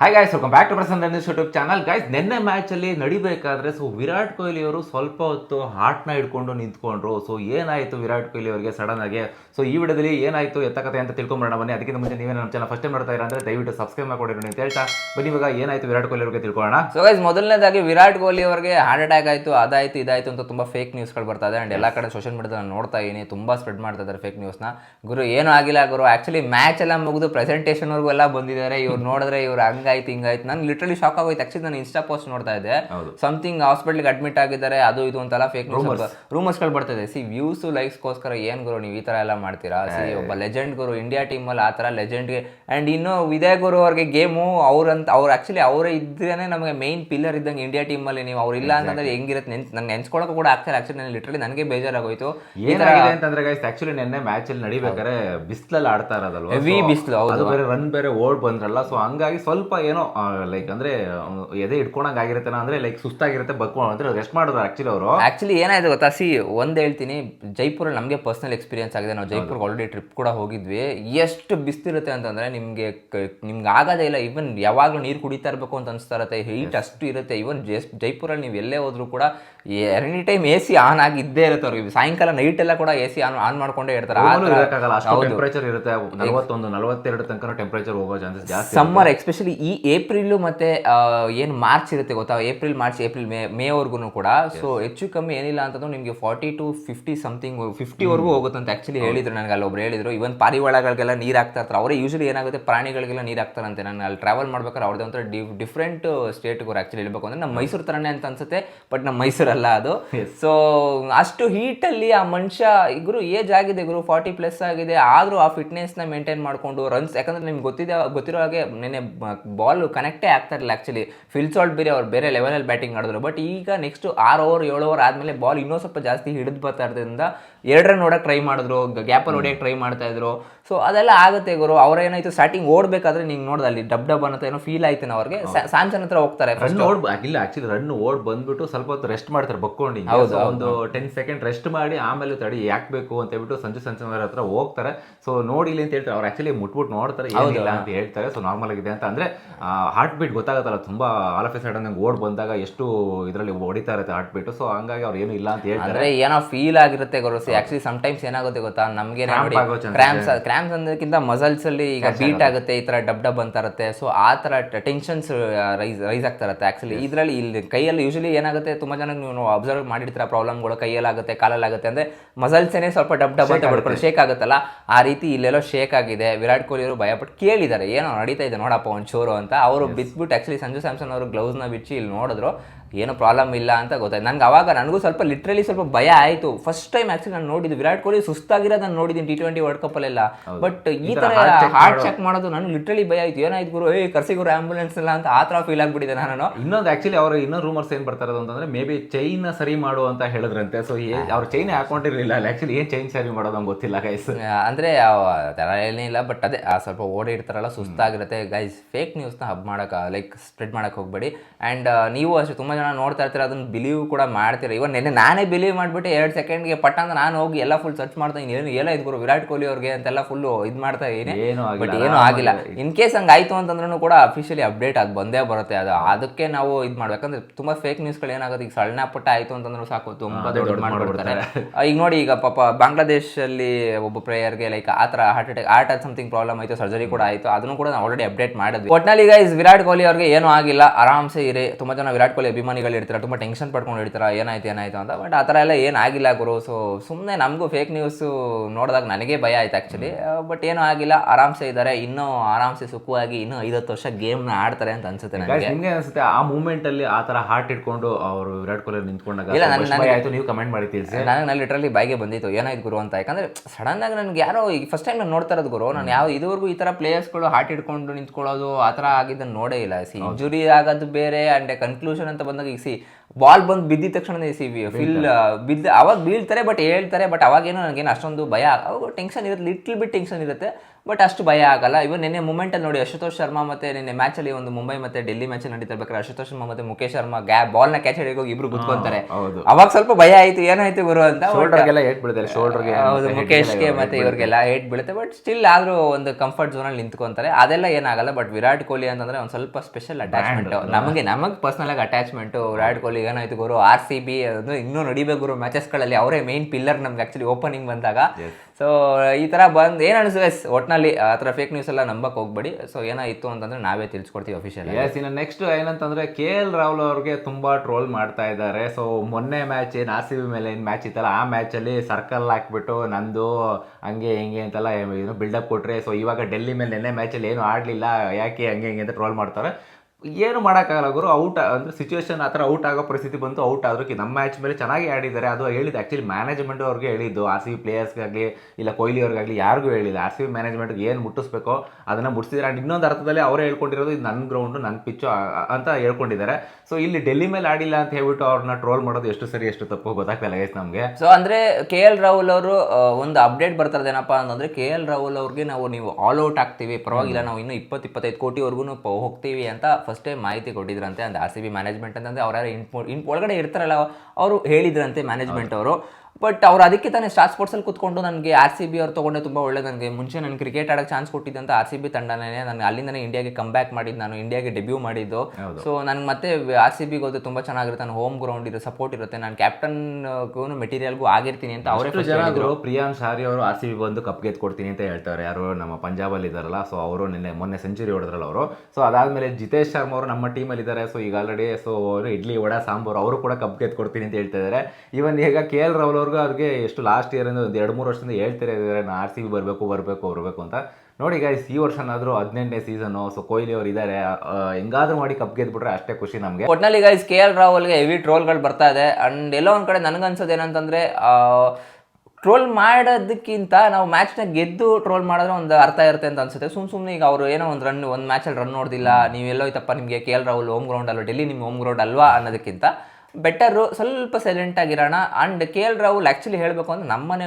Hi guys welcome back to Prasan ರನ್ನಿಸ್ YouTube channel guys ನಿನ್ನೆ ಮ್ಯಾಚಲ್ಲಿ ನಡಿಬೇಕಾದ್ರೆ ಸೊ ವಿರಾಟ್ ಕೊಹ್ಲಿ ಅವರು ಸ್ವಲ್ಪ ಹೊತ್ತು ಹಾರ್ಟ್ನ ಹಿಡ್ಕೊಂಡು ನಿಂತ್ಕೊಂಡ್ರು. ಸೊ ಏನಾಯಿತು ವಿರಾಟ್ ಕೊಹ್ಲಿ ಅವರಿಗೆ ಸಡನ್ ಆಗಿ? ಸೊ ಈ ವಿಡಿಯೋದಲ್ಲಿ ಏನಾಯಿತು ಎತ್ತಕತೆ ಅಂತ ತಿಳ್ಕೊಂಬರೋಣ. ಬನ್ನಿ ಅದಕ್ಕಿಂತ ಮುಂಚೆ ನೀವೇ ನಮ್ಮ ಚಾನಲ್ ಫಸ್ಟ್ ಟೈಮ್ ನೋಡ್ತಾ ಇರ ಅಂದ್ರೆ ದಯವಿಟ್ಟು ಸಬ್ಸ್ಕ್ರೈಬ್ ಮಾಡಿಕೊಡಿರಿ ಅಂತ ಹೇಳ್ತಾ ಬನ್ನಿ ಇವಾಗ ಏನಾಯಿತು ವಿರಾಟ್ ಕೊಹ್ಲಿ ಅವರಿಗೆ ತಿಳ್ಕೊಳ್ಳೋಣ. ಸೊ ಗೈಸ್ ಮೊದಲನೇದಾಗಿ ವಿರಾಟ್ ಕೊಹ್ಲಿ ಅವರಿಗೆ ಹಾರ್ಟ್ ಅಟ್ಯಾಕ್ ಆಯಿತು ಅದಾಯಿತು ಇದಾಯಿತು ಅಂತ ತುಂಬ ಫೇಕ್ ನ್ಯೂಸ್ಗಳು ಬರ್ತಾ ಇದೆ. ಆ್ಯಂಡ್ ಎಲ್ಲ ಕಡೆ ಸೋಷಿಯಲ್ ಮೀಡಿಯಾದಲ್ಲಿ ನೋಡ್ತಾ ಇದ್ದೀನಿ ತುಂಬ ಸ್ಪ್ರೆಡ್ ಮಾಡ್ತಾ ಇದ್ದಾರೆ ಫೇಕ್ ನ್ಯೂಸ್ನ ಗುರು ಏನೂ ಆಗಿಲ್ಲ ಗುರು. ಆ್ಯಕ್ಚುಲಿ ಮ್ಯಾಚ್ ಎಲ್ಲ ಮುಗಿದು ಪ್ರೆಸೆಂಟೇಷನ್ವರೆಗೂ ಎಲ್ಲ ಬಂದಿದ್ದಾರೆ. ಇವ್ರು ನೋಡಿದ್ರೆ ಇವ್ರು ಹಂಗಾಯ್ತು ಹಿಂಗಾಯ್ತು. ನಾನು ಲಿಟ್ರಲಿ ಶಾಕ್ ಆಗೋಯ್ತು. ಆಕ್ಚುಲಿ ನಾನು ಇನ್ಸ್ಟಾ ಪೋಸ್ಟ್ ನೋಡ್ತಾ ಇದ್ದೆ. ಸಮಥಿಂಗ್ ಹಾಸ್ಪಿಟ್ಲಿಗೆ ಅಡ್ಮಿಟ್ ಆಗಿದ್ದಾರೆ ಅದು ಇದು ಅಂತೆಲ್ಲ ಫೇಕ್ ರೂಮರ್ಸ್ ರೂಮರ್ಸ್ಗಳು ಬರ್ತಿದೆ. ಸಿ ವ್ಯೂಸ್ ಲೈಕ್ಸ್ಗೋಸ್ಕರ ಏನು ಗುರು ನೀವು ಈ ಥರ ಎಲ್ಲ ಮಾಡ್ತೀರಾ? ಸಿ ಒಬ್ಬ ಲೆಜೆಂಡ್ ಗುರು ಇಂಡಿಯಾ ಟೀಮಲ್ಲಿ ಆ ಥರ ಲೆಜೆಂಡ್ಗೆ ಆ್ಯಂಡ್ ಇನ್ನು ವಿದಯ ಗುರು ಅವ್ರಿಗೆ ಗೇಮು ಅವ್ರಂತ ಅವ್ರು ಆ್ಯಕ್ಚುಲಿ ಅವರೇ ಇದ್ರೇನೆ ನಮಗೆ ಮೈನ್ ಪಿಲ್ಲರ್ ಇದ್ದಂಗೆ ಇಂಡಿಯಾ ಟೀಮಲ್ಲಿ ನೀವು ಅವ್ರು ಇಲ್ಲ ಅಂತಂದ್ರೆ ಹೆಂಗಿರುತ್ತೆ ನೆನ್ ನಂಗೆ ನೆನ್ಸ್ಕೊಳಕ್ಕೂ ಕೂಡ ಆಗ್ತಾರೆ ಆ್ಯಕ್ಚುಲಿ ನನಗೆ ಲಿಟ್ರಲಿ ನನಗೆ ಬೇಜಾರಾಗೋಯ್ತು. ಏನಾಗಿದೆ ಅಂತಂದ್ರೆ ಗೈಸ್ ಆಕ್ಚುಲಿ ನೆನ್ನೆ ಮ್ಯಾಚ್ ಅಲ್ಲಿ ನಡಿಬೇಕಾದ್ರೆ ಬಿಸ್ಲಲ್ಲಿ ಆಡ್ತಾ ಇರೋದಲ್ವಾ? ಹೆವಿ ಬಿಸ್ಲು, ಹೌದು. ಬೇರೆ ರನ್ ಬೇರೆ ಓಡ್ ಬಂದ್ರಲ್ಲ. ಸೊ ಹಂಗಾಗಿ ಸ್ವಲ್ಪ ಏನೋ ಲೈಕ್ ಅಂದ್ರೆ ಎದೆ ಇಟ್ಕೊಂಡಂಗೆ ಆಗಿರುತ್ತೆ ಅಂದ್ರೆ ಲೈಕ್ ಸುಸ್ತಾಗಿರುತ್ತೆ ಬಕ್ಕೊಂಡು ಅಂದ್ರೆ ರೆಸ್ಟ್ ಮಾಡೋದು ಆಕ್ಚುಲಿ ಅವರು. ಆಕ್ಚುಲಿ ಏನಾಯ್ತು ಗೊತ್ತಾ? ಸಿ ಒಂದು ಹೇಳ್ತೀನಿ ಜೈಪುರಲ್ಲಿ ನಮಗೆ ಪರ್ಸನಲ್ ಎಕ್ಸ್ಪೀರಿಯನ್ಸ್ ಆಗಿದೆ. ನಾವು ಜೈಪುರ್ಗೆ ಆಲ್ರೆಡಿ ಟ್ರಿಪ್ ಕೂಡ ಹೋಗಿದ್ವಿ. ಎಷ್ಟು ಬಿಸ್ತಿರುತ್ತೆ ಅಂತಂದರೆ ನಿಮಗೆ ನಿಮ್ಗೆ ಆಗೋದೇ ಇಲ್ಲ. ಇವನ್ ಯಾವಾಗಲೂ ನೀರು ಕುಡಿತಾ ಇರಬೇಕು ಅಂತ ಅನಿಸ್ತಾ ಇರುತ್ತೆ. ಹೀಟ್ ಅಷ್ಟು ಇರುತ್ತೆ. ಇವನ್ ಜಸ್ಟ್ ಜೈಪುರಲ್ಲಿ ನೀವು ಎಲ್ಲೇ ಹೋದ್ರು ಕೂಡ any time A C on ಆಗಿ ಇದ್ದೇ ಇರುತ್ತೆ ಅವ್ರಿಗೆ. ಸಾಯಂಕಾಲ ನೈಟ್ ಎಲ್ಲ ಕೂಡ ಎ ಸಿ ಆನ್ ಆನ್ ಮಾಡ್ಕೊಂಡೇ ಇರ್ತಾರೆ. ಟೆಂಪರೇಚರ್ ಇರುತ್ತೆ. ನಲವತ್ತೊಂದು ನಲವತ್ತೆರಡು ತನಕ ಟೆಂಪರೇಚರ್ ಹೋಗೋ ಚಾನ್ಸಸ್ ಜಾಸ್ತಿ ಸಮ್ಮರ್ ಎಸ್ಪೆಷಲಿ ಈ ಏಪ್ರಿಲ್ ಮತ್ತೆ ಏನು ಮಾರ್ಚ್ ಇರುತ್ತೆ ಗೊತ್ತಾ? ಏಪ್ರಿಲ್ ಮಾರ್ಚ್ ಏಪ್ರಿಲ್ ಮೇ ಮೇವರೆಗೂ ಕೂಡ. ಸೊ ಹೆಚ್ಚು ಕಮ್ಮಿ ಏನಿಲ್ಲ ಅಂತಂದ್ರೆ ನಿಮಗೆ ಫಾರ್ಟಿ ಟು ಫಿಫ್ಟಿ ಸಮಥಿಂಗ್ ಫಿಫ್ಟಿವರೆಗೂ ಹೋಗುತ್ತೆ ಅಂತ ಆ್ಯಕ್ಚುಲಿ ಹೇಳಿದ್ರು ನನಗೆ ಅಲ್ಲಿ ಒಬ್ರು ಹೇಳಿದ್ರು. ಇವನ್ ಪಾರಿವಾಳಗಳಿಗೆಲ್ಲ ನೀರು ಹಾಕ್ತಾ ಇರ್ತಾರೆ ಅವರೇ ಯೂಶಲಿ ಏನಾಗುತ್ತೆ ಪ್ರಾಣಿಗಳಿಗೆಲ್ಲ ನೀರು ಹಾಕ್ತಾರಂತೆ. ನಾನು ಅಲ್ಲಿ ಟ್ರಾವೆಲ್ ಮಾಡ್ಬೇಕಾದ್ರೆ ಅವ್ರದ್ದು ಒಂಥರ ಡಿಫ್ರೆಂಟ್ ಸ್ಟೇಟ್ಗೂ ಆ್ಯಕ್ಚುಲಿ ಹೇಳ್ಬೇಕು ಅಂದ್ರೆ ನಮ್ಮ ಮೈಸೂರು ಥರನೇ ಅಂತ ಅನ್ಸುತ್ತೆ ಬಟ್ ನಮ್ಮ ಮೈಸೂರಲ್ಲ ಅದು. ಸೊ ಅಷ್ಟು ಹೀಟಲ್ಲಿ ಆ ಮನುಷ್ಯ ಗುರು ಏಜ್ ಆಗಿದೆ ಗುರು ಫಾರ್ಟಿ ಪ್ಲಸ್ ಆಗಿದೆ. ಆದರೂ ಆ ಫಿಟ್ನೆಸ್ನ ಮೇಂಟೈನ್ ಮಾಡಿಕೊಂಡು ರನ್ಸ್ ಯಾಕಂದ್ರೆ ನಿಮ್ಗೆ ಗೊತ್ತಿದೆ ಗೊತ್ತಿರೋ ಹಾಗೆ ನೆನೆ ಬಾಲ್ ಕನೆಕ್ಟೇ ಆಗ್ತಾ ಇರಲಿಲ್ಲ ಆ್ಯಕ್ಚುಲಿ ಫಿಲ್ಸಾಲ್ಟ್ ಬೇರೆ ಅವ್ರು ಬೇರೆ ಲೆವೆಲಲ್ಲಿ ಬ್ಯಾಟಿಂಗ್ ಆಡಿದ್ರು. ಬಟ್ ಈಗ ನೆಕ್ಸ್ಟ್ ಆರು ಓವರ್ ಏಳು ಓವರ್ ಆದಮೇಲೆ ಬಾಲ್ ಇನ್ನೂ ಸ್ವಲ್ಪ ಜಾಸ್ತಿ ಹಿಡಿದು ಬರ್ತಾ ಇರೋದ್ರಿಂದ ಎರಡು ನೋಡೋಕೆ ಟ್ರೈ ಮಾಡಿದ್ರು ಗ್ಯಾಪಲ್ಲಿ ಹೊಡಿಯೋಕೆ ಟ್ರೈ ಮಾಡ್ತಾ ಇದ್ರು. ಸೊ ಅದೆಲ್ಲ ಆಗುತ್ತೆ ಗುರು. ಅವ್ರೇನಾಯ್ತು ಸ್ಟಾರ್ಟಿಂಗ್ ಓಡಬೇಕಾದ್ರೆ ನೀವು ನೋಡ್ದೆ ಅಲ್ಲಿ ಡಬ್ ಡಬ್ ಅನ್ನೋ ಏನೋ ಫೀಲ್ ಆಯ್ತು ಅವ್ರಿಗೆ. ಸ್ಯಾಮ್ಸನ್ ಹತ್ರ ಹೋಗ್ತಾರೆ ರನ್ ಓಡ್ ಇಲ್ಲ ಆಕ್ಚುಲಿ ರನ್ ಓಡ್ ಬಂದ್ಬಿಟ್ಟು ಸ್ವಲ್ಪ ಹೊತ್ತು ರೆಸ್ಟ್ ಮಾಡ್ತಾರೆ ಬಕ್ಕೊಂಡು ಒಂದು ಟೆನ್ ಸೆಕೆಂಡ್ ರೆಸ್ಟ್ ಮಾಡಿ ಆಮೇಲೆ ತಡಿ ಯಾಕೆ ಬೇಕು ಅಂತ ಹೇಳ್ಬಿಟ್ಟು ಸಂಜು ಸಂಜೆ ಅವ್ರ ಹತ್ರ ಹೋಗ್ತಾರೆ. ಸೊ ನೋಡಿಲಿ ಅಂತ ಹೇಳ್ತಾರೆ. ಅವ್ರು ಆಕ್ಚುಲಿ ಮುಟ್ಬಿಟ್ಟು ನೋಡ್ತಾರೆ ಏನಿಲ್ಲ ಅಂತ ಹೇಳ್ತಾರೆ. ಸೊ ನಾರ್ಮಲ್ ಆಗಿದೆ ಅಂತ ಅಂದ್ರೆ ಹಾರ್ಟ್ ಬೀಟ್ ಗೊತ್ತಾಗತ್ತಲ್ಲ ತುಂಬಾ ಆಲ್ ಆಫ್ ಎ ಸಡನ್ ಓಡ್ ಬಂದಾಗ ಎಷ್ಟು ಇದರಲ್ಲಿ ಹೊಡಿತಾ ಇರುತ್ತೆ ಹಾರ್ಟ್ ಬೀಟ್ ಸೊ ಹಂಗಾಗಿ ಅವ್ರು ಏನು ಇಲ್ಲ ಅಂತ ಹೇಳ್ತಾರೆ. ಏನೋ ಫೀಲ್ ಆಗಿರುತ್ತೆ ಗುರು. ಆಕ್ಚುಲಿ ಟೈಮ್ಸ್ ಏನಾಗುತ್ತೆ ಗೊತ್ತಾ? ನಮ್ಗೆ ನೋಡಿ ಕ್ರ್ಯಾಮ್ಸ್ ಕ್ರಾಮ್ಸ್ ಅನ್ನೋದಕ್ಕಿಂತ ಮಸಲ್ಸ್ ಅಲ್ಲಿ ಈಗ ಬೀಟ್ ಆಗುತ್ತೆ ಈ ತರ ಡಬ್ ಡಬ್ ಅಂತ ಇರುತ್ತೆ. ಸೊ ಆ ತರ ಟೆನ್ಷನ್ಸ್ ರೈಸ್ ರೈಸ್ ಆಗ್ತಾ ಇರುತ್ತೆ ಆಕ್ಚುಲಿ ಇದರಲ್ಲಿ ಇಲ್ಲಿ ಕೈಯಲ್ಲಿ ಯೂಶಲಿ ಏನಾಗುತ್ತೆ ತುಂಬಾ ಜನ ನೀವು ಅಬ್ಸರ್ವ್ ಮಾಡಿರ್ತೀರ ಪ್ರಾಬ್ಲಮ್ಗಳು ಕೈಯಲ್ಲಿ ಆಗುತ್ತೆ ಕಾಲಲ್ಲಿ ಆಗುತ್ತೆ ಅಂದ್ರೆ ಮಸಲ್ಸ್ ಏನೇ ಸ್ವಲ್ಪ ಡಬ್ ಡಬ್ ಅಂತ ಬಿಡ್ಕೊಂಡು ಶೇಕ್ ಆಗುತ್ತಲ್ಲ ಆ ರೀತಿ ಇಲ್ಲೆಲ್ಲೋ ಶೇಕ್ ಆಗಿದೆ. ವಿರಾಟ್ ಕೊಹ್ಲಿ ಅವರು ಭಯಪಟ್ಟು ಕೇಳಿದ್ದಾರೆ ಏನೋ ನಡೀತಾ ಇದೆ ನೋಡಪ್ಪ ಒಂಚೂರು ಅಂತ. ಅವರು ಬಿತ್ಬಿಟ್ಟು ಆಕ್ಚುಲಿ ಸಂಜು ಸ್ಯಾಮ್ಸನ್ ಅವರು ಗ್ಲೌಸ್ನ ಬಿಚ್ಚಿ ಇಲ್ಲಿ ನೋಡಿದ್ರು. ಏನೋ ಪ್ರಾಬ್ಲಮ್ ಇಲ್ಲ ಅಂತ ಗೊತ್ತಾಯ್ತು. ನನಗೆ ಅವಾಗ ನನಗೂ ಸ್ವಲ್ಪ ಲಿಟ್ರಲಿ ಸ್ವಲ್ಪ ಭಯ ಆಯಿತು. ಫಸ್ಟ್ ಟೈಮ್ ಆ್ಯಕ್ಚುಲಿ ನಾನು ನೋಡಿದ್ದು. ವಿರಾಟ್ ಕೊಹ್ಲಿ ಸುಸ್ತಾಗಿರೋದು ನಾನು ನೋಡಿದ್ದೀನಿ ಟಿ ಟ್ವೆಂಟಿ ವರ್ಲ್ಡ್ ಕಪ್ಪಲ್ಲೆಲ್ಲ ಬಟ್ ಈ ಥರ ಹಾರ್ಟ್ ಚೆಕ್ ಮಾಡೋದು ನನಗೆ ಲಿಟ್ರಲಿ ಭಯ ಆಯಿತು. ಏನಾಯ್ತು ಗುರು? ಏ ಕರ್ಸಿಗುರು ಆಂಬುಲೆನ್ಸ್ ಇಲ್ಲ ಅಂತ ಆ ಥರ ಫೀಲ್ ಆಗಿಬಿಟ್ಟಿದೆ ನಾನು. ಇನ್ನೊಂದು ಆಕ್ಚುಲಿ ಅವರು ಇನ್ನೊಂದು ರೂಮರ್ಸ್ ಏನು ಬರ್ತಾ ಇರೋದು ಅಂತಂದ್ರೆ ಮೇ ಬಿ ಚೈನ್ ಸರಿ ಮಾಡು ಅಂತ ಹೇಳಿದ್ರಂತೆ. ಸೊ ಅವ್ರು ಚೈನ್ ಹಾಕೊಂಡಿರ್ಲಿಲ್ಲ ಆ್ಯಕ್ಚುಲಿ ಏನು ಚೈನ್ ಸರಿ ಮಾಡೋದು ನಂಗೆ ಗೊತ್ತಿಲ್ಲ ಗೈಸ್ ಅಂದರೆ ಥರ ಏನಿಲ್ಲ ಬಟ್ ಅದೇ ಆ ಸ್ವಲ್ಪ ಓಡಿ ಇರ್ತಾರಲ್ಲ ಸುಸ್ತಾಗಿರುತ್ತೆ. ಗೈಸ್ ಫೇಕ್ ನ್ಯೂಸ್ನ ಹಬ್ ಮಾಡೋಕೆ ಲೈಕ್ ಸ್ಪ್ರೆಡ್ ಮಾಡೋಕೆ ಹೋಗಬೇಡಿ. ಆ್ಯಂಡ್ ನೀವು ಅಷ್ಟು ತುಂಬ ಜನ ನೋಡ್ತಾ ಇರ್ತಾರೆ ಅದನ್ನು ಬಿಲೀವ್ ಕೂಡ ಮಾಡ್ತೀರಾ. ಇವನ್ ನೆನ್ನೆ ನಾನೇ ಬಿಲೀವ್ ಮಾಡಿಬಿಟ್ಟು ಎರಡು ಸೆಕೆಂಡ್ಗೆ ಪಟ್ಟ ಅಂದ್ರೆ ನಾನು ಹೋಗಿ ಎಲ್ಲ ಫುಲ್ ಸರ್ಚ್ ಮಾಡ್ತಾ ಏನು ಎಲ್ಲ ಇದ್ಗುರು ವಿರಾಟ್ ಕೊಹ್ಲಿ ಅವ್ರಿಗೆ ಅಂತೆಲ್ಲ ಫುಲ್ ಇದು ಮಾಡ್ತಾ ಇದ್ದೀನಿ. ಬಟ್ ಏನು ಆಗಿಲ್ಲ. ಇನ್ ಕೇಸ್ ಹಂಗೆ ಆಯಿತು ಅಂತಂದ್ರೂ ಕೂಡ ಅಫಿಷಿಯಲಿ ಅಪ್ಡೇಟ್ ಅದು ಬಂದೇ ಬರುತ್ತೆ. ಅದು ಅದಕ್ಕೆ ನಾವು ಇದು ಮಾಡ್ಬೇಕಂದ್ರೆ ತುಂಬ ಫೇಕ್ ನ್ಯೂಸ್ಗಳು ಏನಾಗುತ್ತೆ ಈಗ ಸಣ್ಣ ಪುಟ್ಟ ಆಯಿತು ಅಂತಂದ್ರೂ ಸಾಕು ತುಂಬ ದೊಡ್ಡ ಮಾಡ್ಬಿಡ್ತಾರೆ. ಈಗ ನೋಡಿ ಈಗ ಪಾಪ ಬಾಂಗ್ಲಾದೇಶಲ್ಲಿ ಒಬ್ಬ ಪ್ಲೇಯರ್ಗೆ ಲೈಕ್ ಆ ಥರ heart attack heart at something problem ಆಯಿತು ಸರ್ಜರಿ ಕೂಡ ಆಯಿತು ಅದನ್ನು ಕೂಡ ನಾವು ಆಲ್ರೆಡಿ ಅಪ್ಡೇಟ್ ಮಾಡಿದ್ವಿ. ಒಟ್ನಲ್ಲಿ ಈಗ ವಿರಾಟ್ ಕೊಹ್ಲಿ ಅವ್ರಿಗೆ ಏನೂ ಆಗಿಲ್ಲ. ಆರಾಮ್ಸೆ ಇರಿ. ತುಂಬ ಜನ ವಿರಾಟ್ ಕೊಹ್ಲಿ ಅಭಿಮಾನಿಗಳು ಇರ್ತಾರೆ ತುಂಬ ಟೆನ್ಷನ್ ಪಡ್ಕೊಂಡು ಇರ್ತಾರೆ ಏನಾಯ್ತು ಏನಾಯ್ತು ಅಂತ? ಬಟ್ ಆ ಥರ ಎಲ್ಲ ಏನಾಗಿಲ್ಲ ಗುರು. ಸೊ ಸುಮ್ಮನೆ ನಮಗೂ ಫೇಕ್ ನ್ಯೂಸು ನೋಡಿದಾಗ ನನಗೆ ಭಯ ಆಯ್ತು ಆ್ಯಕ್ಚುಲಿ ಬಟ್ ಏನೂ ಆಗಿಲ್ಲ. ಆರಾಮ್ಸೆ ಇದ್ದಾರೆ ಇನ್ನೂ ಆರಾಮ್ಸೆ ಸುಖವಾಗಿ ಇನ್ನೂ ಐವತ್ತು ವರ್ಷ ಗೇಮ್ನ ಆಡ್ತಾರೆ ಅಂತ ಅನ್ಸುತ್ತೆ ನನಗೆ. ನಿಮಗೆ ಅನ್ಸುತ್ತೆ ಆ ಮೂಮೆಂಟ್ ಅಲ್ಲಿ ಆ ಥರ ಹಾರ್ಟ್ ಇಟ್ಕೊಂಡು ಅವರು ವಿರಾಟ್ ಕೊಹ್ಲಿ ನಿಂತ್ಕೊಂಡಾಗ ಇಲ್ಲ, ನನಗೆ ಆಯಿತು ನೀವು ಕಮೆಂಟ್ ಮಾಡಿ ತಿಳಿಸಿ. ನನಗೆ ನಾನು ಲಿಟ್ರಲಿ ಬಾಯಿಗೆ ಬಂದಿತ್ತು. ಏನಾಯ್ತು ಗುರು ಅಂತ. ಯಾಕಂದ್ರೆ ಸಡನ್ ಆಗಿ ನನಗೆ ಯಾರೋ ಈಗ ಫಸ್ಟ್ ಟೈಮ್ ನಾನು ನೋಡ್ತಾ ಇರೋದು ಗುರು. ನಾನು ಯಾವ ಇದುವರೆಗೂ ಈ ಥರ ಪ್ಲೇಯರ್ಸ್ಗಳು ಹಾರ್ಟ್ ಇಟ್ಕೊಂಡು ನಿಂತ್ಕೊಳ್ಳೋದು ಆ ಥರ ಆಗಿದ್ದನ್ನು ನೋಡೇ ಇಲ್ಲ. ಸಿ ಇಂಜುರಿ ಆಗೋದು ಬೇರೆ ಅಂಡ್ ಕನ್ಕ್ಲೂಷನ್ ಅಂತ ಬಂದಾಗ ಈಗ ಸಿ ಬಾಲ್ ಬಂದು ಬಿದ್ದಿದ ತಕ್ಷಣ. ಸಿ ಫಿಲ್ ಬಿದ್ದ ಅವಾಗ ಬೀಳ್ತಾರೆ ಬಟ್ ಹೇಳ್ತಾರೆ ಬಟ್ ಅವಾಗೇನು ನನಗೇನು ಅಷ್ಟೊಂದು ಭಯ. ಅವಾಗ ಟೆನ್ಷನ್ ಇರುತ್ತೆ ಲಿಟ್ಲ್ ಬಿಟ್ ಟೆನ್ಷನ್ ಇರುತ್ತೆ. ಬಟ್ ಅಷ್ಟು ಭಯ ಆಗಲ್ಲ. ಇವನ್ ನಿನ್ನೆ ಮೂಮೆಂಟ್ ಅಲ್ಲಿ ನೋಡಿ ಅಶುತೋಷ್ ಶರ್ಮಾ ಮತ್ತೆ ನಿನ್ನೆ ಮ್ಯಾಚ್ ಅಲ್ಲಿ ಒಂದು ಮುಂಬೈ ಮತ್ತೆ ಡೆಲ್ಲಿ ಮ್ಯಾಚ್ ನಡೀತಿರ್ಬೇಕಾದ್ರೆ ಅಶುತೋಷ್ ಶರ್ಮಾ ಮತ್ತೆ ಮುಖೇಶ್ ಶರ್ಮಾ ಗ್ಯಾ ಬಾಲ್ನ ಕ್ಯಾಚ್ ಹಿಡಿಯೋಗಿ ಇಬ್ರು ಹೌದು. ಅವಾಗ ಸ್ವಲ್ಪ ಭಯ ಆಯ್ತು. ಏನಾಯ್ತು ಗುರು ಅಂತ ಹೌದು ಮುಖೇಶ್ಗೆ ಮತ್ತೆ ಇವ್ರಿಗೆಲ್ಲ ಏಟ್ ಬೀಳುತ್ತೆ. ಬಟ್ ಸ್ಟಿಲ್ ಆದ್ರೂ ಒಂದು ಕಂಫರ್ಟ್ ಝೋನ್ ಅಲ್ಲಿ ನಿಂತ್ಕೊಂತಾರೆ. ಅದೆಲ್ಲ ಏನಾಗಲ್ಲ. ಬಟ್ ವಿರಾಟ್ ಕೊಹ್ಲಿ ಅಂತಂದ್ರೆ ಒಂದ್ ಸ್ವಲ್ಪ ಸ್ಪೆಷಲ್ ಅಟ್ಯಾಚ್ಮೆಂಟ್ ನಮಗೆ ನಮಗೆ ಪರ್ಸನಲ್ ಆಗಿ ಅಟ್ಯಾಚ್ಮೆಂಟ್ ವಿರಾಟ್ ಕೊಹ್ಲಿ ಏನಾಯ್ತು ಗುರು? ಆರ್ ಸಿ ಬಿ ಅದು ಇನ್ನೂ ನಡಿಬೇಕು ಗುರು ಗಳಲ್ಲಿ. ಅವರೇ ಮೇನ್ ಪಿಲ್ಲರ್ ನಮ್ಗೆ ಆಕ್ಚುಲಿ ಓಪನಿಂಗ್ ಬಂದಾಗ. ಸೊ ಈ ಥರ ಬಂದು ಏನು ಅನಿಸುತ್ತೆ ಎಸ್ ಒಟ್ನಲ್ಲಿ ಆ ಥರ ಫೇಕ್ ನ್ಯೂಸ್ ಎಲ್ಲ ನಂಬಕ್ ಹೋಗ್ಬೇಡಿ. ಸೊ ಏನಾಯ್ತು ಅಂತಂದ್ರೆ ನಾವೇ ತಿಳಿಸ್ಕೊಡ್ತೀವಿ ಅಫಿಷಿಯಲ್ ಎಸ್ ಇನ್ನು ನೆಕ್ಸ್ಟ್ ಏನಂತಂದ್ರೆ ಕೆ ಎಲ್ ರಾಹುಲ್ ಅವ್ರಿಗೆ ತುಂಬ ಟ್ರೋಲ್ ಮಾಡ್ತಾ ಇದ್ದಾರೆ. ಸೊ ಮೊನ್ನೆ ಮ್ಯಾಚ್ ಏನು ಆರ್ ಸಿ ಬಿ ಮೇಲೆ ಏನು ಮ್ಯಾಚ್ ಇತ್ತಲ್ಲ, ಆ ಮ್ಯಾಚಲ್ಲಿ ಸರ್ಕಲ್ ಹಾಕ್ಬಿಟ್ಟು ನಂದು ಹಂಗೆ ಹಿಂಗೆ ಅಂತೆಲ್ಲ ಏನು ಬಿಲ್ಡಪ್ ಕೊಟ್ಟರೆ ಸೊ ಇವಾಗ ಡೆಲ್ಲಿ ಮೇಲೆ ನೆನ್ನೆ ಮ್ಯಾಚಲ್ಲಿ ಏನು ಆಡಲಿಲ್ಲ, ಯಾಕೆ ಹಂಗೆ ಹಿಂಗೆ ಅಂತ ಟ್ರೋಲ್ ಮಾಡ್ತಾರೆ. ಏನು ಮಾಡೋಕ್ಕಾಗಲ್ಲ ಗುರು ಔಟ್ ಅಂದರೆ ಸಿಚುವೇಶನ್ ಆ ಥರ ಔಟ್ ಆಗೋ ಪರಿಸ್ಥಿತಿ ಬಂತು ಔಟ್ ಆದ್ರೂ ನಮ್ಮ ಮ್ಯಾಚ್ ಮೇಲೆ ಚೆನ್ನಾಗಿ ಆಡಿದ್ದಾರೆ ಅದು ಹೇಳಿದ್ದು ಆ್ಯಕ್ಚುಲಿ ಮ್ಯಾನೇಜ್ಮೆಂಟ್ ಅವ್ರಿಗೆ ಹೇಳಿದ್ದು. ಆರ್ ಸಿ ಬಿ ಪ್ಲೇಯರ್ಸ್ಗಾಗಲಿ ಇಲ್ಲ ಕೊಹ್ಲಿ ಅವ್ರಿಗಾಗಲಿ ಯಾರಿಗೂ ಹೇಳಿಲ್ಲ. ಆರ್ ಸಿ ಬಿ ಮ್ಯಾನೇಜ್ಮೆಂಟ್ಗೆ ಏನು ಮುಟ್ಟಿಸ್ಬೇಕೋ ಅದನ್ನು ಮುಟ್ಟಿಸಿದ್ರೆ ಆ್ಯಂಡ್ ಇನ್ನೊಂದು ಅರ್ಥದಲ್ಲಿ ಅವರೇ ಹೇಳ್ಕೊಂಡಿರೋದು ಇದು ನನ್ನ ಗ್ರೌಂಡು ನನ್ನ ಪಿಚ್ಚು ಅಂತ ಹೇಳ್ಕೊಂಡಿದ್ದಾರೆ. ಸೊ ಇಲ್ಲಿ ಡೆಲ್ಲಿ ಮೇಲೆ ಆಡಿಲ್ಲ ಅಂತ ಹೇಳ್ಬಿಟ್ಟು ಅವ್ರನ್ನ ಟ್ರೋಲ್ ಮಾಡೋದು ಎಷ್ಟು ಸರಿ ಎಷ್ಟು ತಪ್ಪು ಗೊತ್ತಾಗ್ತಿಲ್ಲ ಗೈಸ್ ನಮಗೆ. ಸೊ ಅಂದರೆ ಕೆ ಎಲ್ ರಾಹುಲ್ ಅವರು ಒಂದು ಅಪ್ಡೇಟ್ ಬರ್ತಾರೆ ಏನಪ್ಪ ಅಂತಂದ್ರೆ ಕೆ ಎಲ್ ರಾಹುಲ್ ಅವ್ರಿಗೆ ನಾವು ನೀವು ಆಲ್ ಔಟ್ ಆಗ್ತೀವಿ ಪರವಾಗಿಲ್ಲ ನಾವು ಇನ್ನೂ ಇಪ್ಪತ್ತು ಇಪ್ಪತ್ತೈದು ಕೋಟಿವರೆಗೂ ಹೋಗ್ತೀವಿ ಅಂತ ಫಸ್ಟ್ ಮಾಹಿತಿ ಕೊಟ್ಟಿದ್ರಂತೆ ಅಂದ್ರೆ ಆರ್ ಸಿ ಬಿ ಮ್ಯಾನೇಜ್ಮೆಂಟ್ ಅಂತಂದ್ರೆ ಅವ್ರ ಯಾರು ಇನ್ಪು ಇನ್ ಒಳಗಡೆ ಇರ್ತಾರಲ್ಲ ಅವರು ಹೇಳಿದ್ರಂತೆ ಮ್ಯಾನೇಜ್ಮೆಂಟ್ ಅವರು. ಬಟ್ ಅವ್ರು ಅದಕ್ಕೆ ತಾನೇ ಸ್ಟಾರ್ ಸ್ಪೋರ್ಟ್ಸಲ್ಲಿ ಕೂತ್ಕೊಂಡು ನನಗೆ ಆರ್ ಸಿ ಬಿ ಅವ್ರು ತೊಗೊಂಡೆ ತುಂಬ ಒಳ್ಳೆ ನನಗೆ. ಮುಂಚೆ ನಾನು ಕ್ರಿಕೆಟ್ ಆಡೋಕ್ಕೆ ಚಾನ್ಸ್ ಕೊಟ್ಟಿದ್ದಂತ ಆರ್ ಸಿ ಬಿ ತಂಡನೇ ನಾನು ಅಲ್ಲಿಂದನೇ ಇಂಡಿಯಾಗೆ ಕಮ್ ಬ್ಯಾಕ್ ಮಾಡಿದ್ದು ನಾನು ಇಂಡಿಯಾಗೆ ಡೆಬ್ಯೂ ಮಾಡಿದ್ದು. ಸೊ ನನಗೆ ಮತ್ತೆ ಆರ್ ಸಿ ಬಿಗೆ ಹೋದ್ರೆ ತುಂಬ ಚೆನ್ನಾಗಿರುತ್ತೆ ನಾನು ಹೋಮ್ ಗ್ರೌಂಡ್ ಇರೋ ಸಪೋರ್ಟ್ ಇರುತ್ತೆ ನಾನು ಕ್ಯಾಪ್ಟನ್ಗೂ ಮೆಟೀರಿಯಲ್ಗೂ ಆಗಿರ್ತೀನಿ ಅಂತ ಅವರೇ ಜನ ಪ್ರಿಯಾಂಶ್ ಶಾರಿ ಅವರು ಆರ್ ಸಿ ಬಿ ಬಂದು ಕಪ್ ಗೆದ್ಕೊಡ್ತೀನಿ ಅಂತ ಹೇಳ್ತಾರೆ. ಯಾರು ನಮ್ಮ ಪಂಜಾಬಲ್ಲಿ ಇದ್ದಾರಲ್ಲ ಸೊ ಅವರು ನಿನ್ನೆ ಮೊನ್ನೆ ಸೆಂಚುರಿ ಹೊಡೆದ್ರಲ್ಲ ಅವರು. ಸೊ ಅದಾದ್ಮೇಲೆ ಜಿತೇಶ್ ಶರ್ಮಾ ಅವರು ನಮ್ಮ ಟೀಮಲ್ಲಿ ಇದ್ದಾರೆ ಸೊ ಈಗ ಆಲ್ರೆಡಿ ಸೊ ಅವರು ಇಡ್ಲಿ ವಡಾ ಸಾಂಬಾರು ಅವರು ಕೂಡ ಕಪ್ ಗೆದ್ದು ಕೊಡ್ತೀನಿ ಅಂತ ಹೇಳ್ತಾ ಇದ್ದಾರೆ. ಈವನ್ ಈಗ ಕೆ ಎಲ್ ರಾಹುಲ್ ಅವ್ರಿಗೂ ಅವ್ರಿಗೆ ಎಷ್ಟು ಲಾಸ್ಟ್ ಇಯರ್ ಒಂದು ಎರಡು ಮೂರು ವರ್ಷದಿಂದ ಹೇಳ್ತಾರೆ ಇದ್ದಾರೆ ನಾನು ಆರ್ ಸಿ ಬಿ ಬರಬೇಕು ಬರಬೇಕು ಬರಬೇಕು ಅಂತ. ನೋಡಿ ಗೈಸ್ ಈ ವರ್ಷನಾದರೂ ಹದಿನೆಂಟನೇ ಸೀಸನು ಸೊ ಕೊಹ್ಲಿ ಅವರು ಇದ್ದಾರೆ ಹೆಂಗಾದ್ರೂ ಮಾಡಿ ಕಪ್ ಗೆದ್ಬಿಟ್ರೆ ಅಷ್ಟೇ ಖುಷಿ ನಮಗೆ. ಒಟ್ನಲ್ಲಿ ಗೈಸ್ ಕೆ ಎಲ್ ರಾಹುಲ್ಗೆ ಹೆವಿ ಟ್ರೋಲ್ಗಳು ಬರ್ತಾ ಇದೆ. ಅಂಡ್ ಎಲ್ಲೋ ಒಂದು ಕಡೆ ನನಗನ್ಸೋದು ಏನಂತಂದರೆ ಟ್ರೋಲ್ ಮಾಡೋದಕ್ಕಿಂತ ನಾವು ಮ್ಯಾಚ್ನ ಗೆದ್ದು ಟ್ರೋಲ್ ಮಾಡಿದ್ರೆ ಒಂದು ಅರ್ಥ ಇರುತ್ತೆ ಅಂತ ಅನ್ಸುತ್ತೆ. ಸುಮ್ ಸುಮ್ಮನೆ ಈಗ ಅವರು ಏನೋ ಒಂದು ರನ್ ಒಂದು ಮ್ಯಾಚಲ್ಲಿ ರನ್ ನೋಡ್ದಿಲ್ಲ, ನೀವು ಎಲ್ಲೋಯ್ತಪ್ಪ ನಿಮಗೆ K L Rahul home ground ಅಲ್ವಾ ಡೆಲ್ಲಿ ನಿಮ್ಮ ಹೋಮ್ ಗ್ರೌಂಡ್ ಅಲ್ವಾ ಅನ್ನೋದಕ್ಕಿಂತ ಬೆಟರು ಸ್ವಲ್ಪ silent ಆಗಿರೋಣ and K L Rahul actually ಹೇಳಬೇಕು ಅಂದರೆ ನಮ್ಮನೆ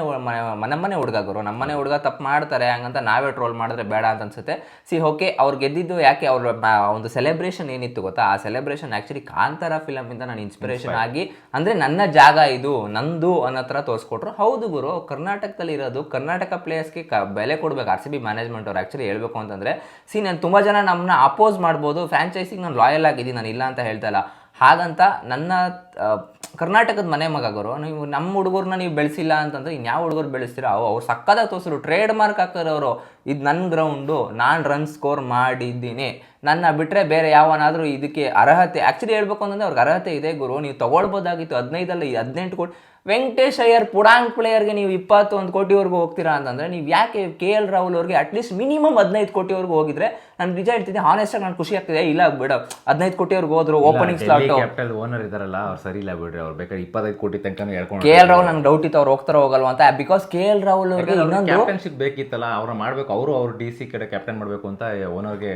ನಮ್ಮನೆ ಹುಡುಗ ಗುರು. ನಮ್ಮನೆ ಹುಡುಗ ತಪ್ಪು ಮಾಡ್ತಾರೆ ಹಂಗಂತ ನಾವೇ ಟ್ರೋಲ್ ಮಾಡಿದ್ರೆ ಬೇಡ ಅಂತ ಅನ್ಸುತ್ತೆ. ಸಿ ಓಕೆ ಅವ್ರು ಗೆದ್ದಿದ್ದು ಯಾಕೆ ಅವ್ರ ಒಂದು ಸೆಲೆಬ್ರೇಷನ್ ಏನಿತ್ತು ಗೊತ್ತಾ? ಆ ಸೆಲೆಬ್ರೇಷನ್ ಆ್ಯಕ್ಚುಲಿ ಕಾಂತಾರ ಫಿಲಮಿಂದ ನಾನು ಇನ್ಸ್ಪಿರೇಷನ್ ಆಗಿ ಅಂದರೆ ನನ್ನ ಜಾಗ ಇದು ನಂದು ಅನ್ನೋ ಥರ ತೋರಿಸ್ಕೊಟ್ರು. ಹೌದು ಗುರು ಕರ್ನಾಟಕದಲ್ಲಿ ಇರೋದು ಕರ್ನಾಟಕ ಪ್ಲೇಯರ್ಸ್ಗೆ ಕ ಬೆಲೆ ಕೊಡಬೇಕು. ಆರ್ ಸಿ ಬಿ ಮ್ಯಾನೇಜ್ಮೆಂಟ್ ಅವ್ರು ಆ್ಯಕ್ಚುಲಿ ಹೇಳಬೇಕು ಅಂತಂದರೆ ಸಿ ನಾನು ತುಂಬ ಜನ ನಮ್ಮನ್ನ ಅಪೋಸ್ ಮಾಡ್ಬೋದು. ಫ್ರಾಂಚೈಸಿಗೆ ನಾನು ಲಾಯಲ್ ಆಗಿದ್ದೀನಿ. ನಾನು ಇಲ್ಲ ಅಂತ ಹೇಳ್ತಾ ಇಲ್ಲ. ಹಾಗಂತ ನನ್ನ ಕರ್ನಾಟಕದ ಮನೆ ಮಗ ಗುರು ನೀವು ನಮ್ಮ ಹುಡುಗರನ್ನ ನೀವು ಬೆಳೆಸಿಲ್ಲ ಅಂತಂದ್ರೆ ಇನ್ಯಾವ ಹುಡುಗರು ಬೆಳೆಸ್ತೀರಾ? ಅವು ಅವ್ರು ಸಕ್ಕದಾಗ ತೋರಿಸಿದ್ರು ಟ್ರೇಡ್ ಮಾರ್ಕ್ ಹಾಕ್ತಾರೆ ಅವರು. ಇದು ನನ್ನ ಗ್ರೌಂಡು ನಾನು ರನ್ ಸ್ಕೋರ್ ಮಾಡಿದ್ದೀನಿ. ನನ್ನ ಬಿಟ್ಟರೆ ಬೇರೆ ಯಾವನಾದರೂ ಇದಕ್ಕೆ ಅರ್ಹತೆ ಆ್ಯಕ್ಚುಲಿ ಹೇಳ್ಬೇಕು ಅಂತಂದ್ರೆ ಅವ್ರಿಗೆ ಅರ್ಹತೆ ಇದೆ ಗುರು. ನೀವು ತೊಗೊಳ್ಬೋದಾಗಿತ್ತು ಹದಿನೈದಲ್ಲ ಹದಿನೆಂಟು ಕೋಟಿ. ವೆಂಕಟೇಶ್ ಅಯ್ಯರ್ ಪುಡಾಂಗ್ ಪ್ಲೇಯರ್ಗೆ ನೀವು ಇಪ್ಪತ್ತೊಂದು ಕೋಟಿವರೆಗೂ ಹೋಗ್ತೀರಾ ಅಂತಂದ್ರೆ ನೀವು ಯಾಕೆ ಕೆ ಎಲ್ ರಾಹುಲ್ ಅವ್ರಿಗೆ ಅಟ್ಲೀಸ್ಟ್ ಮಿನಿಮಮ್ ಹದಿನೈದು ಕೋಟಿವರೆಗೂ ಹೋಗಿದ್ರೆ ನಾನು ನಿಜ ಹೇಳ್ತಿದ್ದೆ ಹಾನೆಸ್ಟಾಗಿ ನಾನು ಖುಷಿ ಆಗ್ತಿದೆ ಇಲ್ಲ ಬಿಡ ಹದಿನೈದು ಕೋಟಿವರೆಗೂ ಹೋದ್ರು ಓಪನಿಂಗ್ ಸ್ಲಾಟ್ ಓನರ್ ಇದಾರಲ್ಲ ಅವ್ರು ಸರಿ ಇಲ್ಲ ಬಿಡ್ರಿ ಅವ್ರು. ಬೇಕಾದ್ರೆ ಇಪ್ಪತ್ತೈದು ಕೋಟಿ ತನಕ ಹೇಳ್ಕೊಂಡು ಕೆ ಎಲ್ ರಾಹುಲ್ ನಂಗೆ ಡೌಟ್ ಇತ್ತು ಅವ್ರು ಹೋಗ್ತಾರೋ ಹೋಗಲ್ವ ಅಂತ. ಬಿಕಾಸ್ ಕೆ ಎಲ್ ರಾಹುಲ್ ಅವ್ರಿಗೆ ಇನ್ನೊಂದು ಕ್ಯಾಪ್ಟನ್ಶಿಪ್ ಬೇಕಿತ್ತಲ್ಲ ಅವ್ರು ಮಾಡಬೇಕು. ಅವರು ಅವ್ರು ಡಿ ಸಿ ಕಡೆ ಕ್ಯಾಪ್ಟನ್ ಮಾಡಬೇಕು ಅಂತ ಓನರ್ಗೆ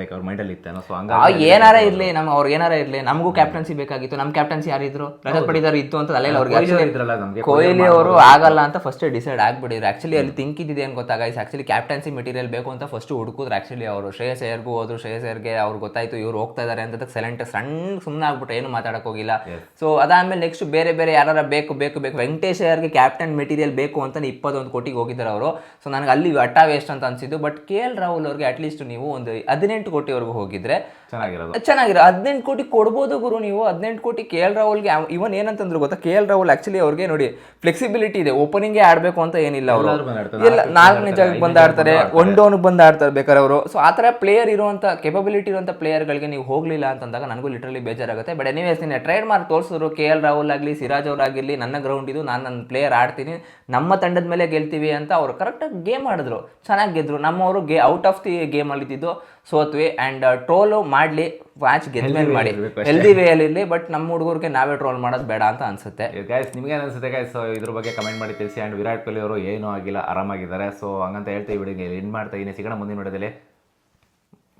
ಲೈಕ್ ಅವ್ರ ಮೈಂಡಲ್ಲಿ ಇತ್ತೇನೋ ಸೊ ಹಂಗ ಹಂಗಾಗಿ ಏನಾರ ಇರ್ಲಿ ನಮ್ಮ ಅವ್ರು ಏನಾರ ಇರಲಿ ನಮಗೂ ಕ್ಯಾಪ್ಟನ್ಸಿ ಬೇಕಾಗಿತ್ತು. ನಮ್ಮ ಕ್ಯಾಪ್ಟನ್ಸಿ ಯಾರಿದ್ರು? ರಜತ್ ಪಡಿದಾರ ಇತ್ತು ಅಂತ ಅಲ್ಲೇ ಅವ್ರಿಗೆ ಕೊಹ್ಲಿ ಇದ್ರಲ್ಲ ನಮಗೆ. ಕೊಹ್ಲಿ ಅವರು ಆಗಲ್ಲ ಅಂತ ಫಸ್ಟ್ ಡಿಸೈಡ್ ಆಗ್ಬಿಟ್ಟಿದ್ರು. ಆಕ್ಚುಲಿ ಅಲ್ಲಿ ಥಿಂಕ್ ಇದ್ದಿದೆ ಏನು ಗೊತ್ತಾಗ ಆಕ್ಚುಲಿ ಕ್ಯಾಪ್ಟನ್ಸಿ ಮೆಟೀರಿಯಲ್ ಬೇಕು ಅಂತ ಫಸ್ಟ್ ಹುಡುಕಿದ್ರು ಆಕ್ಚುಲಿ ಅವರು. ಶ್ರೇಯಸ್ ಅಯ್ಯರ್ಗೂ ಹೋದ್ರು. ಶ್ರೇಯಸ್ ಅಯ್ಯರ್ಗೆ ಅವ್ರು ಗೊತ್ತಾಯ್ತು ಇವ್ರು ಹೋಗ್ತಾ ಇದಾರೆ ಅಂತ. ಸೈಲೆಂಟ್ ಸಣ್ಣ ಸುಮ್ಮನೆ ಆಗ್ಬಿಟ್ಟು ಏನು ಮಾತಾಡಕ್ ಹೋಗಿಲ್ಲ. ಸೊ ಅದಾದ್ಮೇಲೆ ನೆಕ್ಸ್ಟ್ ಬೇರೆ ಬೇರೆ ಯಾರು ಬೇಕು ಬೇಕು ಬೇಕು. ವೆಂಕಟೇಶ್ ಅಯ್ಯರ್ಗೆ ಕ್ಯಾಪ್ಟನ್ ಮೆಟೀರಿಯಲ್ ಬೇಕು ಅಂತ ಇಪ್ಪತ್ತೊಂದು ಕೋಟಿಗೆ ಹೋಗಿದ್ದಾರೆ ಅವರು. ಸೊ ನನಗೆ ಅಲ್ಲಿ ಅಟ್ಟ ವೇಸ್ಟ್ ಅಂತ ಅನಿಸಿದ್ದು. ಬಟ್ ಕೆ ಎಲ್ ರಾಹುಲ್ ಅವ್ರಿಗೆ ಅಟ್ಲೀಸ್ಟ್ ನೀವು ಒಂದು ಹದಿನೆಂಟು ಕೋಟಿವರೆಗೂ ಹೋಗಿದ್ರೆ ಚೆನ್ನಾಗಿರೋದು. ಚೆನ್ನಾಗಿರೋ ಹದಿನೆಂಟು ಕೋಟಿ ಕೊಡ್ಬೋದು ಗುರು ನೀವು ಹದಿನೆಂಟು ಕೋಟಿ ಕೆ ಎಲ್ ರಾಹುಲ್ಗೆ ಇವನ್ ಏನಂತಂದ್ರು ಗೊತ್ತಾ? ಕೆ ಎಲ್ ರಾಹುಲ್ ಆಕ್ಚುಲಿ ಅವ್ರಿಗೆ ನೋಡಿ ಫ್ಲೆಕ್ಸಿಬಿಲಿಟಿ ಇದೆ ಓಪನಿಂಗ್ ಆಡಬೇಕು ಅಂತ ಏನಿಲ್ಲ ಅವರು. ಇಲ್ಲ. ಎಲ್ಲ ನಾಲ್ಕನೇ ಜಾಗಕ್ಕೆ ಬಂದು ಆಡ್ತಾರೆ ಒನ್ ಡೌನ್ ಬಂದು ಆಡ್ತಾರೆ ಬೇಕಾದ್ರೆ ಅವರು. ಸೊ ಆ ಥರ ಪ್ಲೇಯರ್ ಇರುವಂಥ ಕೆಪಬಿಲಿಟಿ ಇರುವಂಥ ಪ್ಲೇಯರ್ಗಳಿಗೆ ನೀವು ಹೋಗಲಿಲ್ಲ ಅಂತಂದಾಗ ನನಗೂ ಲಿಟ್ರಲಿ ಬೇಜಾರಾಗುತ್ತೆ. ಬಟ್ ಎನಿವೇಸ್ ನೀನು ಟ್ರೇಡ್ ಮಾರ್ಕ್ ತೋರಿಸಿದ್ರು ಕೆ ಎಲ್ ರಾಹುಲ್ ಆಗಲಿ ಸಿರಾಜ್ ಅವರಾಗಿರಲಿ ನನ್ನ ಗ್ರೌಂಡ್ ಇದು ನಾನು ನನ್ನ ಪ್ಲೇಯರ್ ಆಡ್ತೀನಿ ನಮ್ಮ ತಂಡದ ಮೇಲೆ ಗೆಲ್ತೀವಿ ಅಂತ ಅವರು ಕರೆಕ್ಟಾಗಿ ಗೇಮ್ ಆಡಿದ್ರು. ಚೆನ್ನಾಗಿ ಗೆದ್ರು. ನಮ್ಮವರು ಗೇ ಔಟ್ ಆಫ್ ದಿ ಗೇಮಲ್ಲಿ ಇದ್ದಿದ್ದು ಸೋತ್ವಿ. ಆ್ಯಂಡ್ ಟ್ರೋಲು ಮಾಡಲಿ ವಾಚ್ ಗೆದ್ಮೇಲೆ ಮಾಡಿ. ಹೆಲ್ದಿ ವೇಯಲ್ಲಿ ಬಟ್ ನಮ್ಮ ಹುಡುಗರಿಗೆ ನಾವೇ ಟ್ರೋಲ್ ಮಾಡೋದು ಬೇಡ ಅಂತ ಅನ್ಸುತ್ತೆ. ಗಾಯ್ಸ್ ನಿಮ್ಗೆ ಅನ್ಸುತ್ತೆ ಸೊ ಇದ್ರ ಬಗ್ಗೆ ಕಮೆಂಟ್ ಮಾಡಿ ತಿಳಿಸಿ. ಆ್ಯಂಡ್ ವಿರಾಟ್ ಕೊಹ್ಲಿ ಅವರು ಏನೂ ಆಗಿಲ್ಲ ಆರಾಮಾಗಿದ್ದಾರೆ. ಸೊ ಹಂಗಂತ ಹೇಳ್ತೀವಿ ಬಿಡಿ ಏನು ಎಂಡ್ ಮಾಡ್ತಾ ಇದೀನಿ ಸಿಗೋಣ ಮುಂದಿನ ವಿಡಿಯೋದಲ್ಲಿ.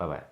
ಬಾಯ್